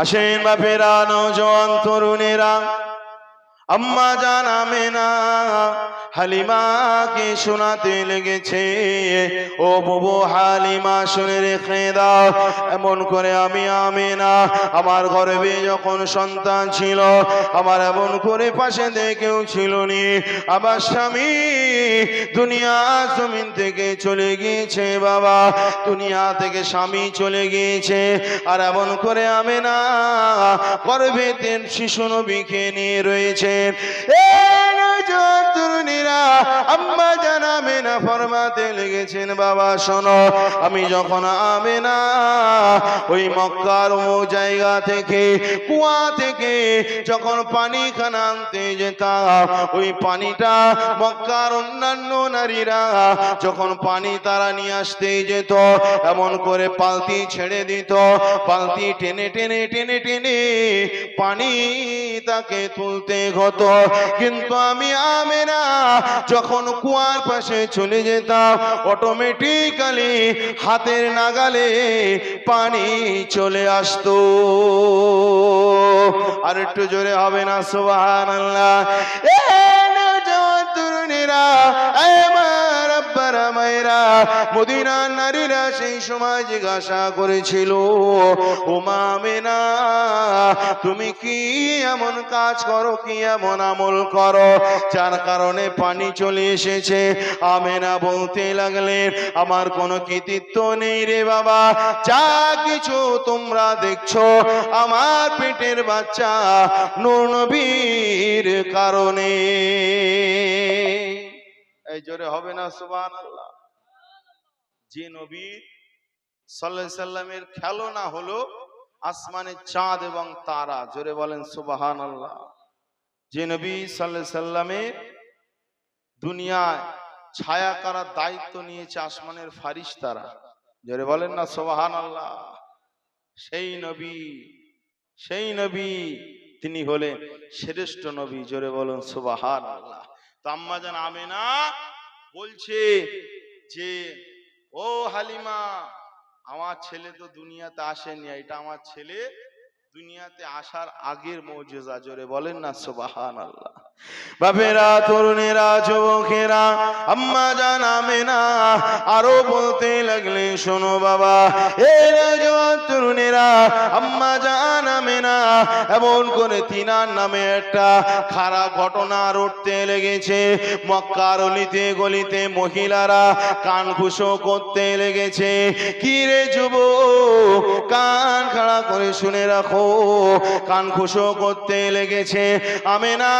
আসেন বাপেরা নৌজওয়ান তরুণেরা। আম্মা জান আমেনা হালিমাকে শোনাতে লেগেছে? ও বুবু হালিমা, শুনে রেখে দাও, এমন করে আমি আমেনা, আমার গর্বে যখন সন্তান ছিল, আমার এমন করে পাশে দেখেও ছিল নি আমার স্বামী দুনিয়া জমিন থেকে চলে গিয়েছে, বাবা। দুনিয়া থেকে স্বামী চলে গিয়েছে, আর এমন করে আমি না গর্ভে তেন শিশু নবীকে নিয়ে রয়েছে। তরুণীরা, আম্মা ফরমাতে লেগেছেন বাবা শোনো, আমি যখন ওই মক্কার ও জায়গা থেকে, কুয়া থেকে যখন পানি আনতে যেতাম, ওই পানিটা মক্কার অন্যান্য নারীরা যখন পানি তারা নিয়ে আসতে যেত, এমন করে পালতি ছেড়ে দিত, পালতি টেনে টেনে টেনে টেনে পানি তাকে তুলতে হতো। কিন্তু আমি আমেনা যখন কুয়ার পাশে চলে যেতাম অটোমেটিক্যালি হাতের নাগালে পানি চলে আসতো। আর একটু জোরে হবে না সোহান আল্লাহ তরুণীরা আমার আব্বারা মায়েরা মদিনার নারীরা সেই সময় জিজ্ঞাসা করেছিল ওমা মেনা তুমি কি এমন কাজ করো, কি এমন আমল করো? যার কারণে পানি চলে এসেছে। আমেনা বলতে লাগলেন, আমার কোনো কৃতিত্ব নেই রে বাবা, যা কিছু তোমরা দেখছ, আমার পেটের বাচ্চা নবীর কারণে। এই জোরে হবে না সুবান আল্লাহ যে নবী সাল্লাহ সাল্লামের খেলনা হলো আসমানের চাঁদ এবং তারা। জোরে বলেন সুবাহান আল্লাহ যে নবী সাল্লাহ সাল্লামের দুনিয়ায় ছায়া করার দায়িত্ব নিয়েছে আসমানের ফারিস তারা জোরে বলেন না সোবাহান আল্লাহ সেই নবী সেই নবী তিনি হলেন শ্রেষ্ঠ নবী, জোরে বলেন সুবাহান আল্লাহ তো আম্মা জান আমেনা বলছে যে ও হালিমা, আমার ছেলে তো দুনিয়াতে আসেনি, এটা আমার ছেলে দুনিয়াতে আসার আগের মৌজেজা, জোরে বলেন না সোবাহান আল্লাহ বাপেরা, তরুণেরা, যুবকেরা, আম্মা জান, আমেনা, আরও বলতে লাগলে শোনো বাবা। তরুণেরা, আম্মা জান, আমেনা, এমন করে তিনার নামে একটা খারাপ ঘটনা রটতে লেগেছে। মক্কার অলিতে গলিতে মহিলারা কান খুশো করতে লেগেছে। কি রে যুব কান খাড়া করে শুনে রাখো, কান খুশো করতে লেগেছে। আমেনা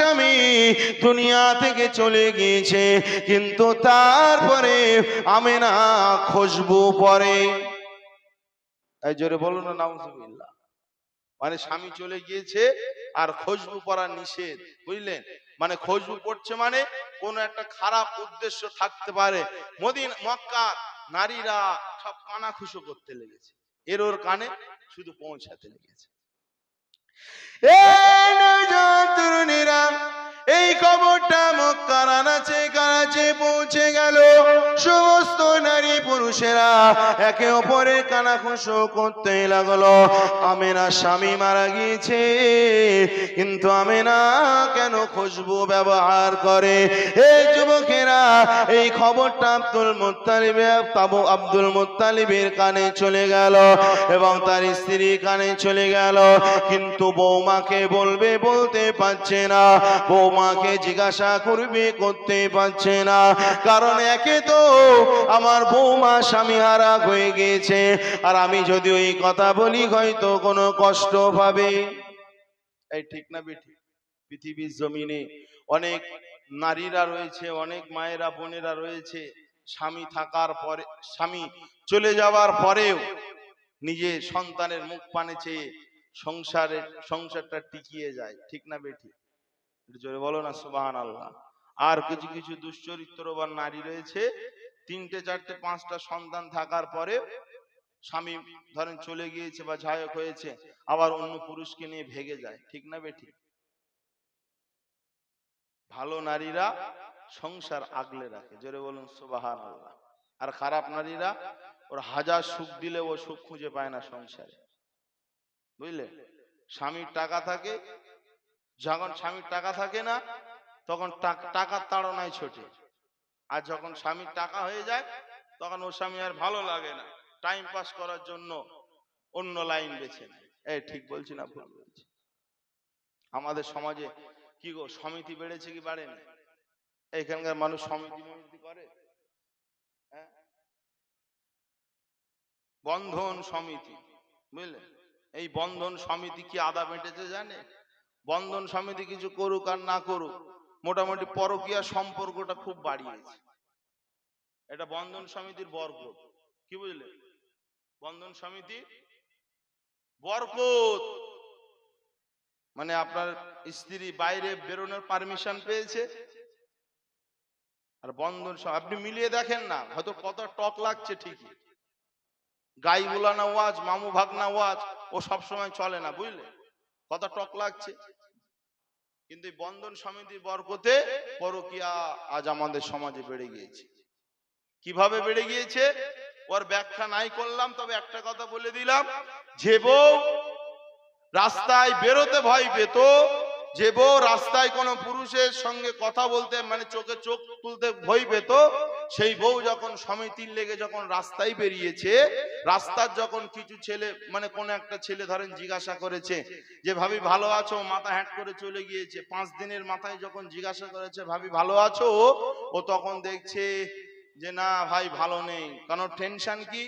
স্বামী দুনিয়া থেকে চলে গিয়েছে, কিন্তু তারপরে আমেনা খুশবু পরে। এই জোরে বলো না, নাউজুবিল্লাহ। মানে স্বামী চলে গিয়েছে আর খুশবু পরা নিষেধ, বুঝলেন? মানে খুশবু পড়ছে মানে কোন একটা খারাপ উদ্দেশ্য থাকতে পারে। মদিন, মক্কা, নারীরা সব কানা খুশো করতে লেগেছে। এর ওর কানে শুধু পৌঁছাতে লেগেছে। কিন্তু আমেনা কেন খুশবু ব্যবহার করে? এই যুবকেরা, এই খবরটা আব্দুল মুত্তালিবের তাবু আব্দুল মুত্তালিবের কানে চলে গেল এবং তার স্ত্রী কানে চলে গেল। কিন্তু বৌমাকে বলবে, বলতে পারছে না। বৌমাকে জিজ্ঞাসা করবে, করতে পারছে না। কারণ একে তো আমার বৌমা স্বামী হারা হয়ে গিয়েছে। আর আমি যদি ওই কথা বলি, হয়তো কোনো কষ্ট পাবে। এই ঠিক না বেঠিক? পৃথিবীর জমিনে অনেক নারীরা রয়েছে, অনেক মায়েরা, বোনেরা রয়েছে। স্বামী থাকার পরে, স্বামী চলে যাওয়ার পরেও নিজে সন্তানের মুখ পানে চেয়ে সংসারের সংসারটা টিকিয়ে যায়, ঠিক না বেঠিক জোরে বলো না সুবাহান আল্লাহ আর কিছু কিছু দুশ্চরিত্রবান নারী রয়েছে, তিনটে, চারটে, পাঁচটা সন্তান থাকার পরে স্বামী ধরেন চলে গিয়েছে বা ঝায়ক হয়েছে, আবার অন্য পুরুষকে নিয়ে ভেগে যায়, ঠিক না বেঠি? ভালো নারীরা সংসার আগলে রাখে, জোরে বলুন সুবাহান আল্লাহ আর খারাপ নারীরা, ওর হাজার সুখ দিলে ও সুখ খুঁজে পায় না সংসারে। বুঝলে? স্বামীর টাকা থাকে, যখন স্বামীর টাকা থাকে না, তখন টাকার তাড়নায় ছোটে। আর যখন স্বামীর টাকা হয়ে যায়, তখন ও স্বামী আর ভালো লাগে না। টাইম পাস করার জন্য অন্য লাইন বেছে নেয়। ঠিক বলছি না, ভুল বলছি? আমাদের সমাজে কি গো, সমিতি বেড়েছে কি বাড়েনি? এখানকার মানুষ সমিতি মমিতি করে? হ্যাঁ? বন্ধন সমিতি, বুঝলে? এই বন্ধন সমিতি কি আদা মেটেছে জানে? বন্ধন সমিতি কিছু করুক আর না করুক, মোটামুটি পরকীয়া সম্পর্কটা খুব বাড়িয়েছে। এটা বন্ধন সমিতির বরকত কি বুঝলে? বন্ধন সমিতি বরকত। মানে আপনার স্ত্রী বাইরে বেরোনোর পারমিশন পেয়েছে? আর বন্ধন আপনি মিলিয়ে দেখেন না, হয়তো কত টক লাগছে ঠিকই। গাই বুলানা ওয়াজ মামু ভাগনা ওয়াজ ও সব সময় চলে না, বুঝলে? কত টক লাগছে। কিন্তু বন্ধন সমিতির বরকতে পরকিয়া আজ আমাদের সমাজে বেড়ে গিয়েছে। কীভাবে বেড়ে গিয়েছে? ওর ব্যাখ্যা নাই করলাম, তবে একটা কথা বলে দিলাম। যে বউ রাস্তায় বেরোতে ভয় পেত, যে বউ রাস্তায় কোনো পুরুষের সঙ্গে কথা বলতে মানে চোখে চোখ তুলতে ভয় পেত সেই বউ যখন সমিতির লেগে যখন রাস্তায় বেরিয়েছে, রাস্তার যখন কিছু ছেলে মানে কোন একটা ছেলে ধরেন জিজ্ঞাসা করেছে যে, ভাবি ভালো আছো? মাথা হ্যাট করে চলে গিয়েছে। পাঁচ দিনের মাথায় যখন জিজ্ঞাসা করেছে, ভাবি ভালো আছো? ও তখন দেখছে যে, না ভাই, ভালো নেই। কারণ টেনশন কি?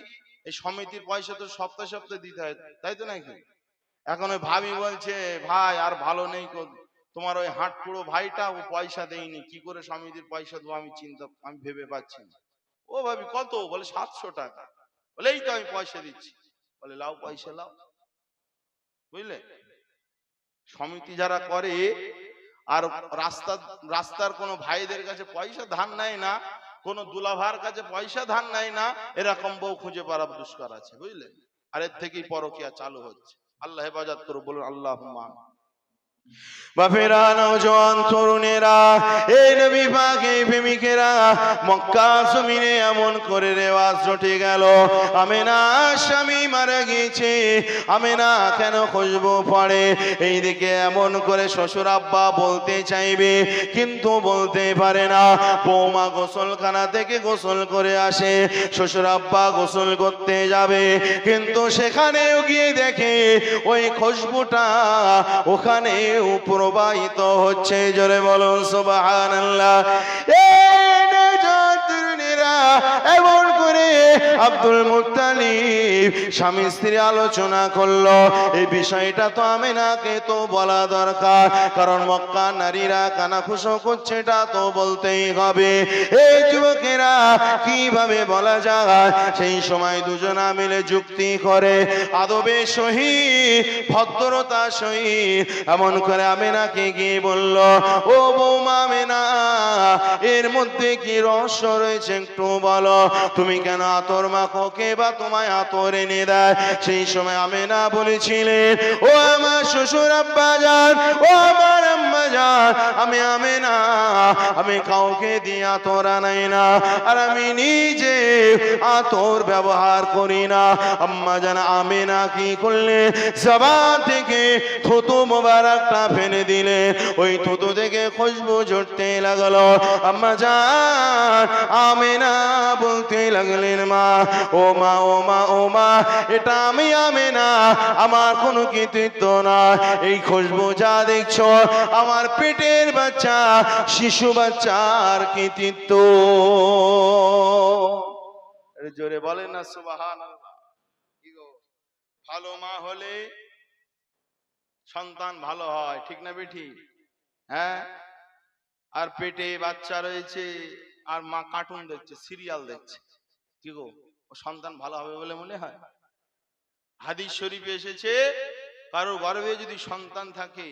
এই সমিতির পয়সা তো সপ্তাহে সপ্তাহে দিতে হয়, তাই তো নাকি? এখন ওই ভাবি বলছে, ভাই, আর ভালো নেই তোমার ওই হাট পুরো ভাইটা ও পয়সা দেয়নি। কি করে সমিতির পয়সা দেবো আমি চিন্তা, আমি ভেবে পাচ্ছি না। ও ভাবি, কত? বলে সাতশো টাকা। বলে, এই তো আমি পয়সা দিচ্ছি। বলে, লাও পয়সা, লাও। বুঝলে? সমিতি যারা করে, আর রাস্তা, রাস্তার কোনো ভাইদের কাছে পয়সা ধার নেয় না, কোন দুলাভার কাছে পয়সা ধার নেয় না, এরকম বউ খুঁজে পারা দুষ্কর আছে, বুঝলে? আর এর থেকেই পরকিয়া চালু হচ্ছে। আল্লাহ হেফাজত করো বলুন আল্লাহ বাপেরা নওজোয়ান তরুণেরা, এই নবী পাকে প্রেমিকেরা মক্কা জমিনে এমন করে রেওয়াজ রটে গেল। স্বামী মারা কেন এইদিকে এমন করে শ্বশুর আব্বা বলতে চাইবে, কিন্তু বলতে পারে না। বৌমা গোসলখানা থেকে গোসল করে আসে, শ্বশুর আব্বা গোসল করতে যাবে, কিন্তু সেখানেও গিয়ে দেখে ওই খুশবুটা ওখানে প্রবাহিত হচ্ছে জোরে বলুন সোবাহ এমন করে আব্দুল মুত্তালিব স্বামী স্ত্রী আলোচনা করল। এই বিষয়টা তো আমিনাকে তো বলা দরকার, কারণ মক্কা নারীরা কানাখুশো করছে, এটা তো বলতেই হবে। এই যুবকেরা, কীভাবে বলা যায়, সেই সময় দুজনা মিলে যুক্তি করে, আদবে সহিত ভদ্রতা সহিত এমন করে আমি আমেনাকে গিয়ে বলল, ও বৌমা মেনা এর মধ্যে কি রহস্য রয়েছে একটু বলো, তুমি কেন আতর মাখো কে বা তোমায় আতর এনে দেয়। সেই সময় আমি না বলেছিলেন, ও আমার শ্বশুর আব্বা যান ও আমার যান আমি আমেনা, আমি কাউকে দিয়ে আতর আনাই না। আর আমি নিজে আতর ব্যবহার করি না। আম্মা জান, আমেনা কি করলে? জবান থেকে থুতু মোবারকটা ফেলে দিলে। ওই থুতু থেকে খুশবু ঝরতে লাগল। আম্মা জান, আমেনা বলতে লাগলেন, মা, ও মা ও মা ও মা, এটা আমি আমেনা, আমার কোনো কৃতিত্ব না এই খুশবু যা দেখছ, আমার পেটের বাচ্চা, শিশু বাচ্চার কৃতিত্ব জোরে বলেন না সুবাহান ভালো মা হলে সন্তান ভালো হয়, ঠিক না বেঠি? হ্যাঁ? আর পেটে বাচ্চা রয়েছে, আর মা কার্টুন দেখছে, সিরিয়াল দেখছে। কি গো? ও সন্তান ভালো হবে বলে মনে হয়? হাদিস শরীফে এসেছে, কারও গর্ভে যদি সন্তান থাকে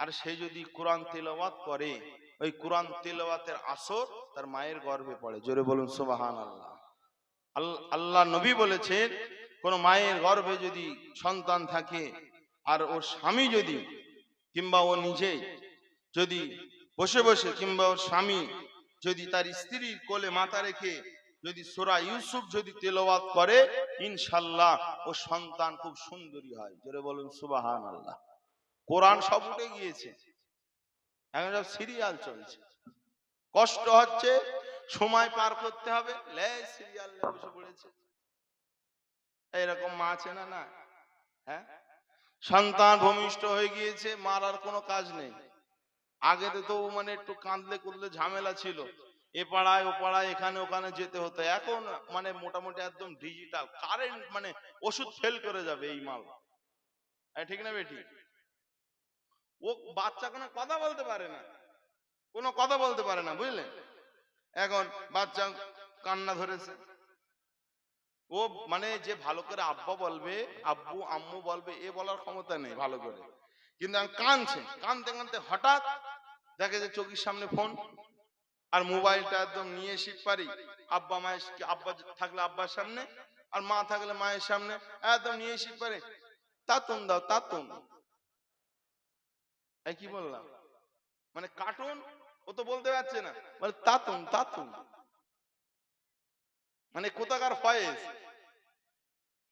আর সে যদি কোরআন তেলাওয়াত করে, ওই কোরআন তেলাওয়াতের আসর তার মায়ের গর্ভে পড়ে। জোরে বলুন সুবাহান আল্লাহ আল্লাহ নবী বলেছেন, কোন মায়ের গর্ভে যদি সন্তান থাকে আর ওর স্বামী যদি, কিংবা ও নিজে যদি বসে বসে, কিংবা ওর স্বামী যদি তার স্ত্রীর কোলে মাথা রেখে যদি সোরা ইউসুফ যদি তেলাওয়াত করে ইনশাল্লাহ ও সন্তান খুব সুন্দরী হয়। জোরে বলুন সুবাহান আল্লাহ কোরআন সব উঠে গিয়েছে। এখন সব সিরিয়াল চলছে। কষ্ট হচ্ছে, সময় পার করতে হবে। সিরিয়াল বসে পড়েছে। এইরকম মা আছে না না হ্যাঁ? সন্তান ভূমিষ্ঠ হয়ে গিয়েছে, মার আর কোনো কাজ নেই। আগে তো মানে একটু কাঁদলে কুদলে ঝামেলা ছিল। এ পাড়ায়, ও পাড়ায়, এখানে, ওখানে যেতে হতো। এখন মানে মোটামুটি একদম ডিজিটাল কারেন্ট মানে ওষুধ ফেল করে যাবে এই মাল। ঠিক না বেটি ও বাচ্চা কোনো কথা বলতে পারে না। কোনো কথা বলতে পারে না বুঝলেন এখন বাচ্চা কান্না ধরেছে। ও মানে যে ভালো করে আব্বা বলবে, আব্বু, আম্মু বলবে, এ বলার ক্ষমতা নেই ভালো করে। কিন্তু আমি কানছে কানতে কানতে হঠাৎ দেখে যে চোখের সামনে ফোন আর মোবাইলটা একদম নিয়ে এসে পারি। আব্বা মায়ের আব্বা থাকলে আব্বার সামনে আর মা থাকলে মায়ের সামনে, একদম নিয়ে এসে পারে। তাতুন দাও, তাতুন। এই কি বললাম? মানে কার্টুন ও তো বলতে পারছে না। মানে তাতুন তাতুন। মানে কোথাকার ফয়েজ?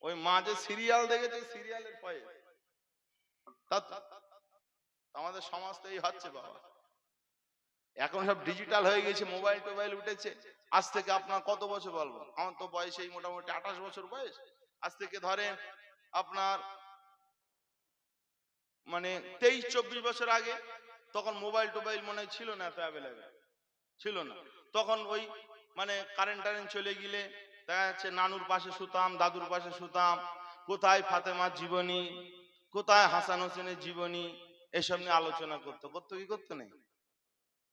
ওই মা যে সিরিয়াল দেখেছে সিরিয়ালের ফয়েজ। আমাদের সমাজ তো এই হচ্ছে বাবা। এখন সব ডিজিটাল হয়ে গেছে মোবাইল টোবাইল উঠেছে। আজ থেকে আপনার কত বছর বলব? আমার তো বয়স এই মোটামুটি আঠাশ বছর বয়স। আজ থেকে ধরেন আপনার মানে তেইশ চব্বিশ বছর আগে, তখন মোবাইল টোবাইল মনে হয় ছিল না এত অ্যাভেলেবেল ছিল না। তখন ওই মানে কারেন্ট টারেন্ট চলে গেলে দেখা যাচ্ছে নানুর পাশে শুতাম, দাদুর পাশে শুতাম, কোথায় ফাতেমার জীবনী, কোথায় হাসান হোসেনের জীবনী, এসব নিয়ে আলোচনা করতো। করতো কি করতো নেই?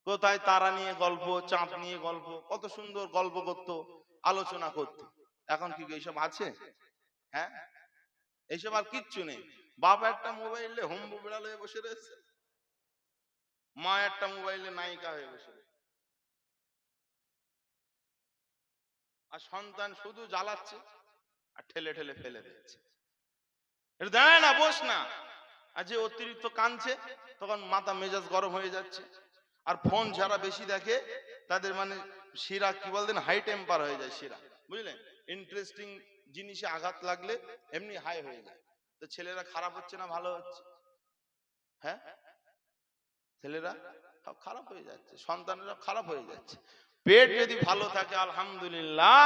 কোথায় তারা নিয়ে গল্প, চাঁদ নিয়ে গল্প, কত সুন্দর গল্প করতো, আলোচনা করতো। এখন কি এইসব আছে? হ্যাঁ? এইসব আর কিচ্ছু নেই। বাপ একটা মোবাইলে হোম্বু বিড়াল হয়ে বসে রয়েছে। মা একটা মোবাইলে নায়িকা হয়ে বসে রয়েছে। আর সন্তান শুধু জ্বালাচ্ছে আর ঠেলে ঠেলে ফেলে দিচ্ছে। দাঁড়ায় না, বস না। আর যে অতিরিক্ত কানছে তখন মাথা মেজাজ গরম হয়ে যাচ্ছে। আর ফোন যারা বেশি দেখে, তাদের মানে শিরা কি বলতেন? হাই টেম্পার হয়ে যায় শিরা। বুঝলেন? ইন্টারেস্টিং জিনিসে আঘাত লাগলে এমনি হাই হয়ে যায়। তো ছেলেরা খারাপ হচ্ছে না ভালো হচ্ছে? হ্যাঁ? ছেলেরা খারাপ হয়ে যাচ্ছে, সন্তানেরা খারাপ হয়ে যাচ্ছে। পেট যদি ভালো থাকে, আলহামদুলিল্লাহ,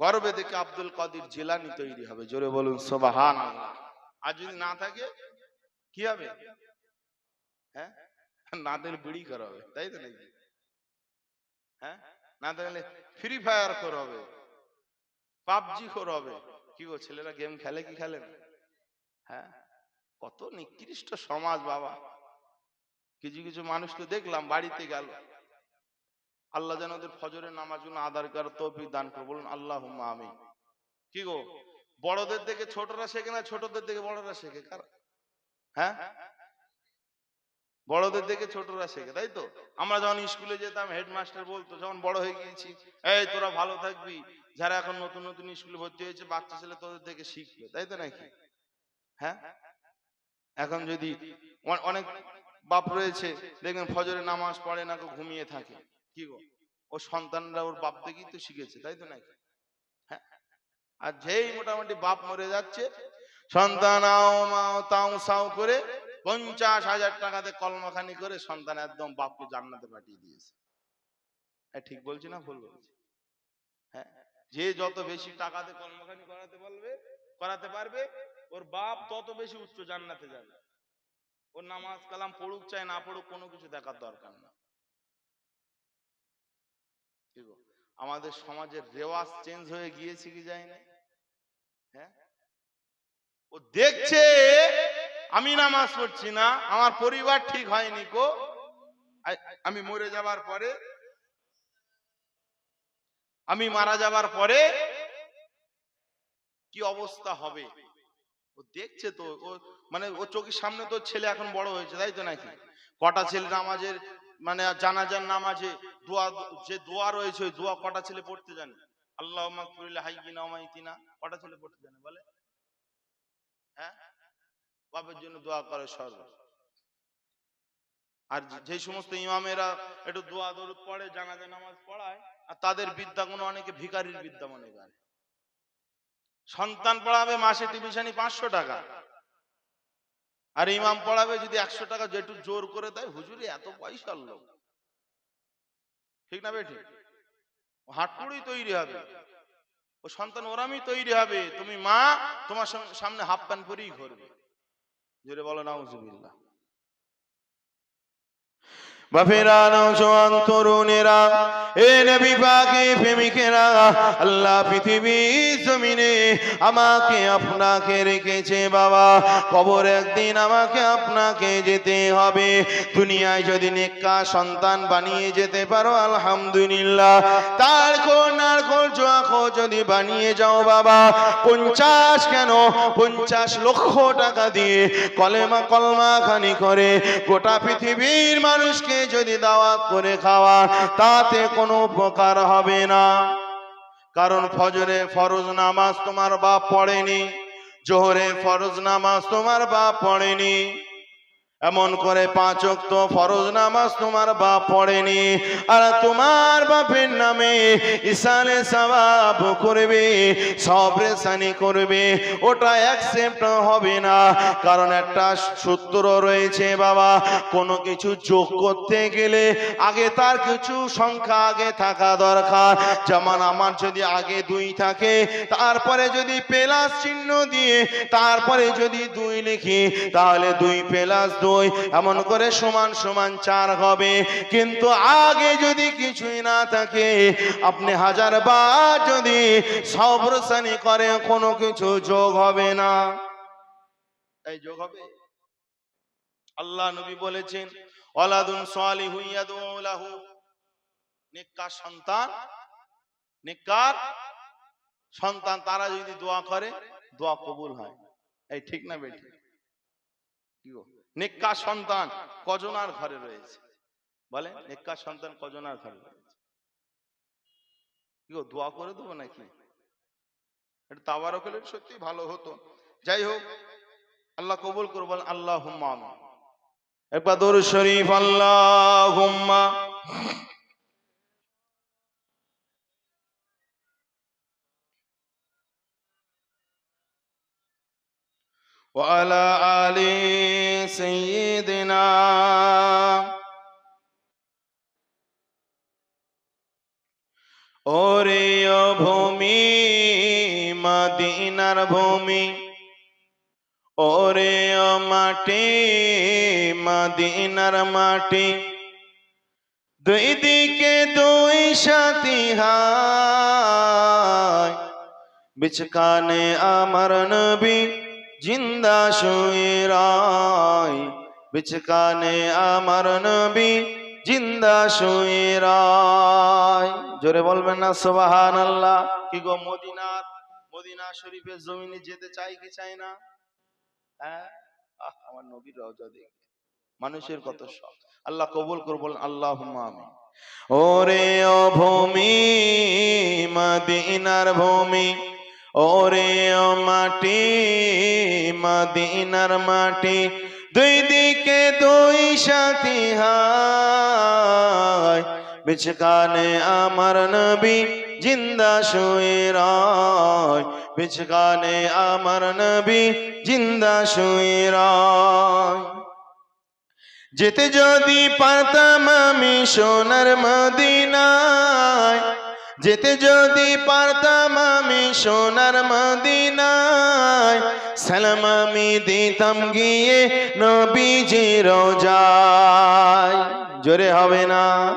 গর্বে দেখে আব্দুল কাদির জিলানি তৈরি হবে। জোরে বলুন সোবাহান আর যদি না থাকে, কি হবে? হ্যাঁ? না দিলে বিড়ি করাবে, তাই তো নাকি? হ্যাঁ? না তাহলে ফ্রি ফায়ার করাবে, পাবজি করাবে। কি গো, ছেলেরা গেম খেলে কি খেলে না? হ্যাঁ? কত নিকৃষ্ট সমাজ বাবা। কিছু কিছু মানুষ তো দেখলাম, বাড়িতে গেল। আল্লাহ যেন ওদের ফজরের নামাজগুলো আদার কর তৌফিক দান করে। বলুন আল্লাহ আমি কি গো, বড়দের থেকে ছোটরা শেখে না ছোটদের থেকে বড়রা শেখে? কার? হ্যাঁ? বড়দের থেকে ছোটরা শেখে, তাই তো? আমরা যখন স্কুলে যেতাম, হেডমাস্টার বলতো, যখন বড় হয়ে গিয়েছি, এই তোরা ভালো থাকবি যারা এখন নতুন নতুন স্কুলে ভর্তি হয়েছে, বাচ্চা ছেলে তোদের থেকে শিখবে, তাই তো নাকি? হ্যাঁ? এখন যদি অনেক বাপ রয়েছে, দেখবেন ফজরে নামাজ পড়ে না ঘুমিয়ে থাকে। কি গো? ও সন্তানরা ওর বাপ থেকেই তো শিখেছে, তাই তো নাকি? হ্যাঁ? আর যেই মোটামুটি বাপ মরে যাচ্ছে, সন্তান আও মাও তাও সাও করে পঞ্চাশ হাজার টাকাতে কলমাখানি করে সন্তান একদম বাপকে জান্নাতে পাঠিয়ে দিয়েছে। ঠিক বলছি না ভুল বলছি? হ্যাঁ? যে যত বেশি টাকাতে কলমাখানি করাতে বলবে, করাতে পারবে, ওর বাপ তত বেশি উচ্চ জান্নাতে যাবে। ওর নামাজ কালাম পড়ুক চাই না পড়ুক, কোনো কিছু দেখার দরকার না। আমাদের সমাজের রেওয়াজ চেঞ্জ হয়ে গিয়েছে কি যায় না হ্যাঁ? ও দেখছে, আমি নামাজ পড়ছি না, আমার পরিবার ঠিক হয়নি কো আমি মরে যাবার পরে আমি মারা যাবার পরে কি অবস্থা হবে? ও দেখছে তো, ও মানে ও চোখের সামনে তো ছেলে এখন বড় হয়েছে, তাই তো নাকি? কটা ছেলে নামাজের মানে জানাজার নামাজে দোয়া, যে দোয়া রয়েছে, ওই দোয়া কটা ছেলে পড়তে জানে? আল্লাহ হাইকিনা কটা ছেলে পড়তে জানে বলে? হ্যাঁ? বাপের জন্য দোয়া করে সর্ব। আর যে সমস্ত ইমামেরা একটু দোয়া দরুদ পড়ে, জানাজা, নামাজ পড়ায় আর তাদের বিদ্যাগুলো অনেকে ভিখারির বিদ্যা মনে করে। সন্তান পড়াবে মাসে টিউশনি পাঁচশো টাকা। আর ইমাম পড়াবে যদি একশো টাকা, যেটু জোর করে দেয়, হুজুরি এত পয়সার লোক। ঠিক না বেঠিক হাটপুড়ি তৈরি হবে। ও সন্তান ওরামই তৈরি হবে। তুমি মা, তোমার সাম- সামনে হাফ প্যান্ট পরেই ঘুরবে। জোরে বলো, নাউজুবিল্লাহ বাপেরা নৌজওয়ান তরুণেরা এ নবী পাকে প্রেমিকেরা দুনিয়ায় যদি সন্তান বানিয়ে যেতে পারো, আলহামদুলিল্লাহ। তার কন্যার খোঁজ যদি বানিয়ে যাও বাবা, পঞ্চাশ কেন? পঞ্চাশ লক্ষ টাকা দিয়ে কলেমা কলমা খানি করে গোটা পৃথিবীর মানুষকে যদি দাওয়াত করে খাওয়া, তাতে কোনো উপকার হবে না। কারণ ফজরে ফরজ নামাজ তোমার বাপ পড়েনি, জোহরে ফরজ নামাজ তোমার বাপ পড়েনি। এমন করে পাঁচ ওয়াক্ত ফরজ নামাজ তোমার বাপ পড়েনি। আর তোমার বাপের নামে ইসালে সবাব করবে, সবরে সানি করবে। ওটা অ্যাকসেপ্ট হবে না। কারণ একটা সূত্র রয়েছে বাবা, কোনো কিছু যোগ করতে গেলে আগে তার কিছু সংখ্যা আগে থাকা দরকার। যেমন আমার যদি আগে দুই থাকে, তারপরে যদি প্লাস চিহ্ন দিয়ে, তারপরে যদি দুই লিখি, তাহলে দুই প্লাস এমন করে সমান সমান চার হবে। কিন্তু আগে যদি কিছুই না থাকে, আপনি হাজার বার যদি সবরসানি করে, কোনো কিছু যোগ হবে না। এই যোগ হবে? আল্লাহ নবী বলেছেন, ওয়ালাদুন সালিহু ইয়াদউ লাহু। নেককার সন্তান নেককার সন্তান, তারা যদি দোয়া করে, দোয়া কবুল হয়। এই ঠিক না বেঠিক? কি গো নেককার সন্তান কজনার ঘরে রয়েছে বলে নেককার সন্তান কজনার ঘরে রয়েছে কি গো দোয়া করে দেবো নাকি এটা তাবারক হলে সত্যি ভালো হতো যাই হোক আল্লাহ কবুল করবেন আল্লাহ হুম্মা একবার দরুদ শরীফ আল্লাহ হুম্মা وعلى آل سيدنا ওরে ও ভূমি মদিনার ভূমি ওরে ও মাটি মদিনার মাটি দুই দিকে দুই সাথী হায় বিচকানে আমার নবী জিন্দা শুয়ে রায় বিচকানে আমার নবী জিন্দা শুয়ে রায় জোরে বলবেন না সুবাহান আল্লাহ কি গো মদিনার, মদিনা শরীফের জমিনে যেতে চাই কি চাই না? হ্যাঁ? আমার নবীর রওজা দেখে। মানুষের কত শখ। আল্লাহ কবুল করব আল্লাহ আমি ওরে ও ভূমি, মদিনার ভূমি ওরে মাটি, মদিনার মাটি, দুই দিকে দুই সাথী হায়। বিচকানে আমার নবী জিন্দা শুয়ে রায়। বিচকানে আমার নবী জিন্দা শুয়ে রায়। যেতে যদি পারতাম আমি সোনার মদিনায় যেতে যদি পারতাম আমি সোনার মদিনায়, সালাম আমি দিতাম গিয়ে নবীজি রোজায়। জোরে হবে না।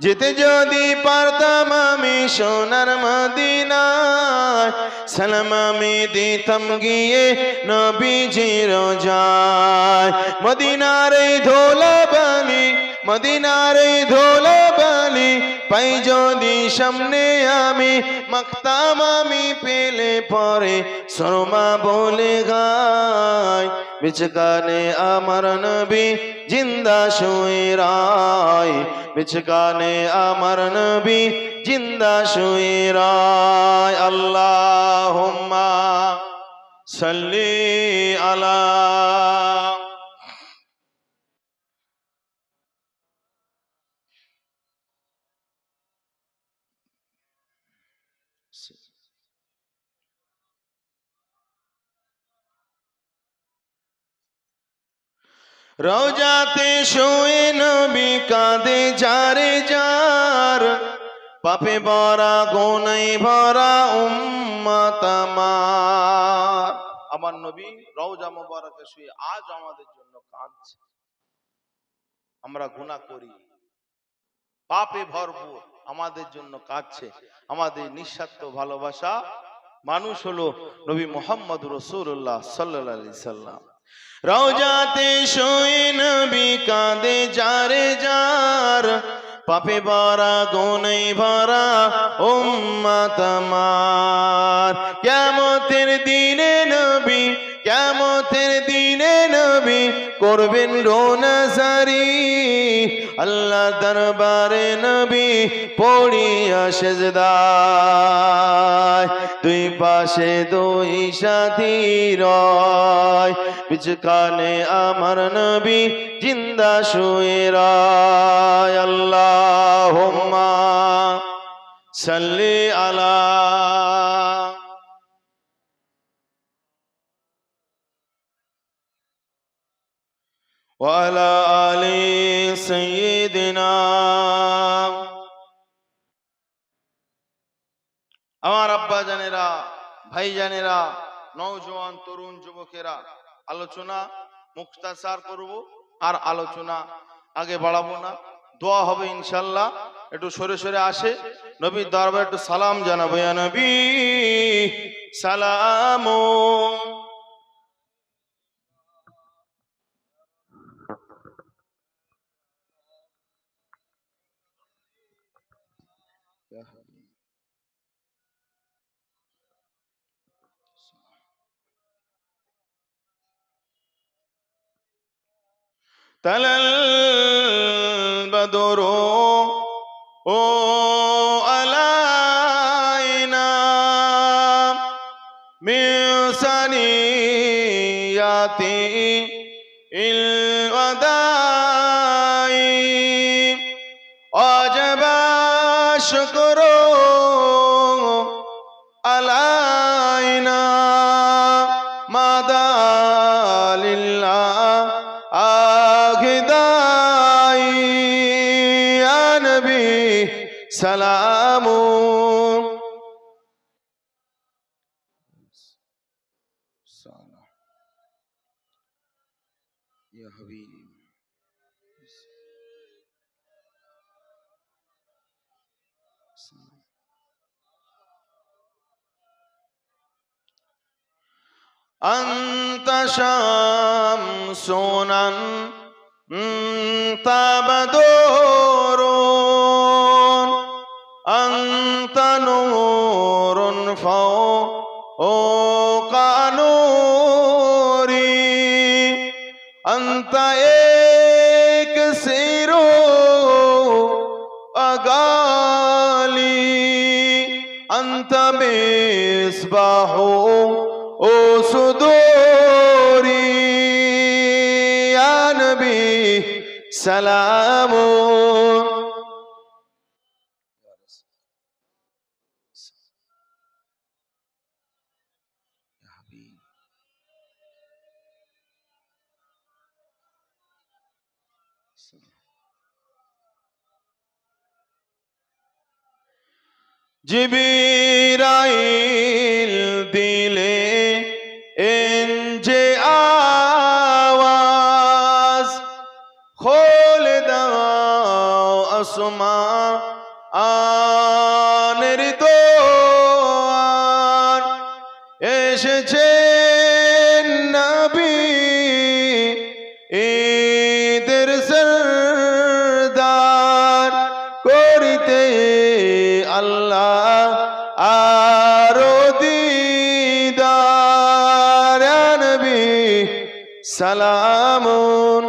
যেতে যদি পারতাম আমি সোনার মদিনায়, সালাম আমি দিতাম গিয়ে নবীজি রোজায়। মদিনার ধোলা বালি মদিনার ধোলা বালি পাই যদি সামনে আমি মাখতাম আমি পেলে পরে শর্মা বলে গায় বিচকানে আমার নবী জিন্দা শুয়ে রায় বিচকানে আমার নবী জিন্দা শুয়ে রায় আল্লাহ সাল্লি আলা রোজাতে শুয়ে নবী কাঁদে যারে যার। পাপে ভরা গোনাই ভরা উম্মত আমার। নবী রওজা মোবারকে শুয়ে আজ আমাদের জন্য কাঁদছে। আমরা গুনাহ করি। পাপে ভরপুর আমাদের জন্য কাঁদছে। আমাদের নিঃস্বার্থ ভালোবাসা মানুষ হলো নবী মোহাম্মদ রসুল্লাহ সাল্লাহ সাল্লাম। রওজাতে শোয়ে নবী কাঁদে যারে যার। পাপে ভরা গুনে ভরা উম্মত আমার। কেমতের দিনে নবী কেমতের দিনে নবী করবেন রোনাসারি আল্লাহ দরবারে নবী পড়িয়া সেজদায়। দুই পাশে দুই সাথী রয়। পিছকানে আমার নবী জিন্দা শুয়ে রায় আল্লাহ সাল্লি আলা وعلى آل سيدنا আমার আব্বা জানেরা ভাই জানেরা নওজোয়ান তরুণ যুবকেরা আলোচনা মুক্তাসার করব, আর আলোচনা আগে বাড়াবো না। দোয়া হবে ইনশাল্লাহ। একটু সরে সরে আসে। নবীর দরবার একটু সালাম জানাব নবী, সালাম। تلا البدر علينا من سنيات سلام. يا حبيبي. أنت شمس أنت بدور انت نور فو او قانوری انت ایک سیرو اگالی انت مصباح او صدوری یا نبی سلامون জিবিরাইল দিলে এনজে আওয়াজ খোল দাও আসমা আনের দোয়ার এসেছে সালামুন।